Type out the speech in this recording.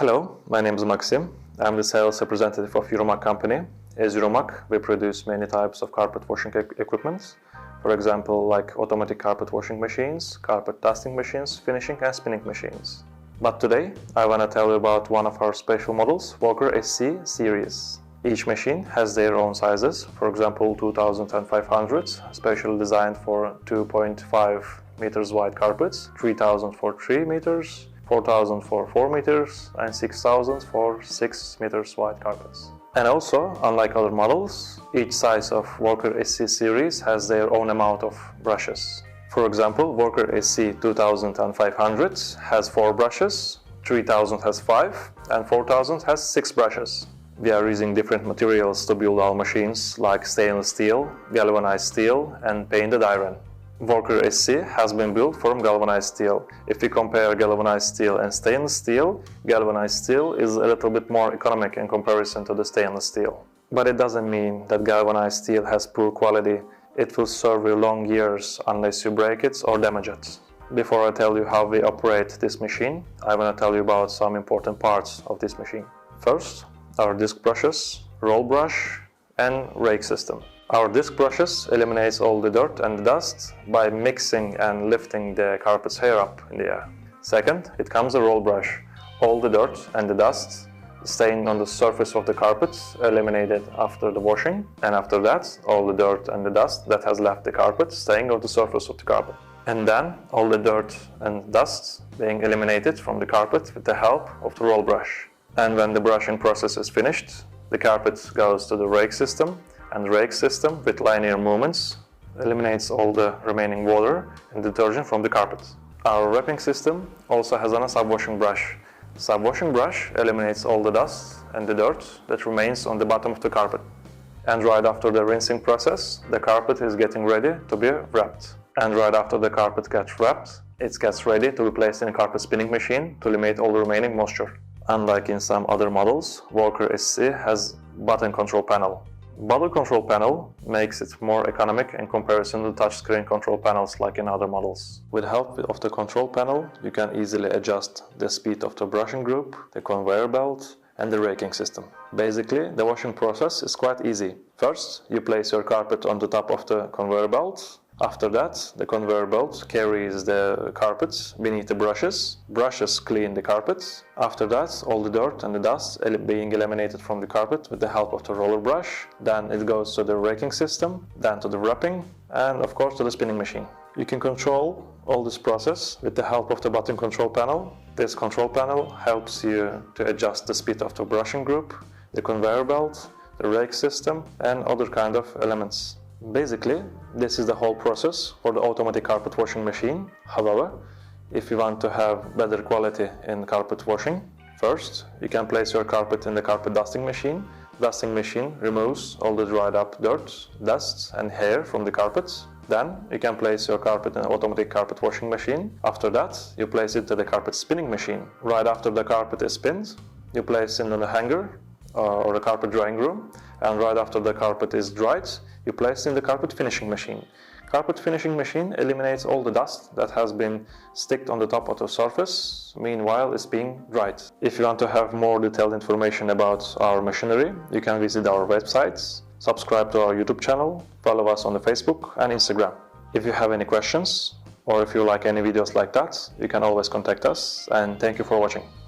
Hello, my name is Maxim. I'm the sales representative of Euromac company. As Euromac, we produce many types of carpet washing equipment. For example, like automatic carpet washing machines, carpet dusting machines, finishing and spinning machines. But today, I want to tell you about one of our special models, Walker SC series. Each machine has their own sizes, for example 2000 and 500, specially designed for 2.5 meters wide carpets, 3000 for 3 meters, 4000 for 4 meters, and 6000 for 6 meters wide carpets. And also, unlike other models, each size of Walker SC series has their own amount of brushes. For example, Walker SC 2500 has 4 brushes, 3000 has 5, and 4000 has 6 brushes. We are using different materials to build our machines like stainless steel, galvanized steel, and painted iron. Walker SC has been built from galvanized steel. If we compare galvanized steel and stainless steel, galvanized steel is a little bit more economic in comparison to the stainless steel. But it doesn't mean that galvanized steel has poor quality. It will serve you long years unless you break it or damage it. Before I tell you how we operate this machine, I want to tell you about some important parts of this machine. First, our disc brushes, roll brush, and rake system. Our disc brushes eliminates all the dirt and dust by mixing and lifting the carpet's hair up in the air. Second, it comes a roll brush. All the dirt and the dust staying on the surface of the carpet eliminated after the washing and after that all the dirt and the dust that has left the carpet staying on the surface of the carpet. And then all the dirt and dust being eliminated from the carpet with the help of the roll brush. And when the brushing process is finished, the carpet goes to the rake system, and rake system with linear movements eliminates all the remaining water and detergent from the carpet. Our wrapping system also has a sub-washing brush. Sub-washing brush eliminates all the dust and the dirt that remains on the bottom of the carpet. And right after the rinsing process, the carpet is getting ready to be wrapped. And right after the carpet gets wrapped, it gets ready to be placed in a carpet spinning machine to eliminate all the remaining moisture. Unlike in some other models, Walker SC has button control panel. Button control panel makes it more economic in comparison to touchscreen control panels like in other models. With help of the control panel, you can easily adjust the speed of the brushing group, the conveyor belt, and the raking system. Basically, the washing process is quite easy. First, you place your carpet on the top of the conveyor belt, after that, the conveyor belt carries the carpets beneath the brushes. Brushes clean the carpets. After that, all the dirt and the dust being eliminated from the carpet with the help of the roller brush. Then it goes to the raking system, then to the wrapping, and of course to the spinning machine. You can control all this process with the help of the button control panel. This control panel helps you to adjust the speed of the brushing group, the conveyor belt, the rake system, and other kind of elements. Basically, this is the whole process for the automatic carpet washing machine. However, if you want to have better quality in carpet washing, first you can place your carpet in the carpet dusting machine. Dusting machine removes all the dried up dirt, dust and hair from the carpets. Then you can place your carpet in an automatic carpet washing machine. After that, you place it to the carpet spinning machine. Right after the carpet is spinned, you place it in a hanger uh, or a carpet drying room and right after the carpet is dried you place in the carpet finishing machine. Carpet finishing machine eliminates all the dust that has been sticked on the top of the surface, meanwhile it's being dried. If you want to have more detailed information about our machinery, you can visit our websites, subscribe to our YouTube channel, follow us on the Facebook and Instagram. If you have any questions, or if you like any videos like that, you can always contact us and thank you for watching.